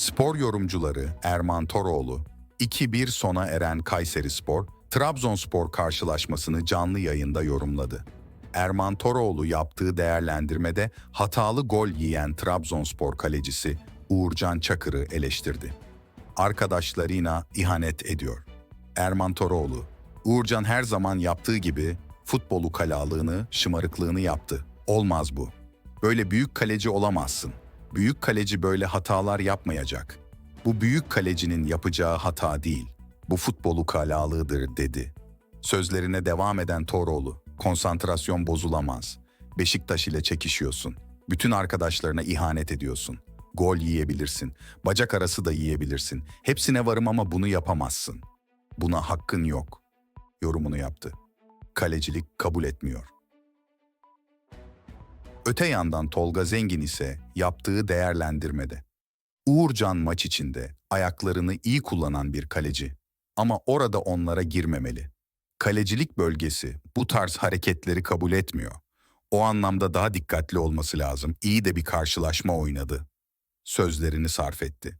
Spor yorumcuları Erman Toroğlu, 2-1 sona eren Kayseri Spor, Trabzonspor karşılaşmasını canlı yayında yorumladı. Erman Toroğlu yaptığı değerlendirmede hatalı gol yiyen Trabzonspor kalecisi Uğurcan Çakır'ı eleştirdi. Arkadaşlarına ihanet ediyor. Erman Toroğlu, Uğurcan her zaman yaptığı gibi futbolu kalalığını, şımarıklığını yaptı. Olmaz bu. Böyle büyük kaleci olamazsın. Büyük kaleci böyle hatalar yapmayacak. Bu büyük kalecinin yapacağı hata değil. Bu futbolu kalalığıdır dedi. Sözlerine devam eden Toroğlu, konsantrasyon bozulamaz. Beşiktaş ile çekişiyorsun. Bütün arkadaşlarına ihanet ediyorsun. Gol yiyebilirsin. Bacak arası da yiyebilirsin. Hepsine varım ama bunu yapamazsın. Buna hakkın yok. Yorumunu yaptı. Kalecilik kabul etmiyor. Öte yandan Tolga Zengin ise yaptığı değerlendirmede. Uğurcan maç içinde ayaklarını iyi kullanan bir kaleci ama orada onlara girmemeli. Kalecilik bölgesi bu tarz hareketleri kabul etmiyor. O anlamda daha dikkatli olması lazım. İyi de bir karşılaşma oynadı. Sözlerini sarf etti.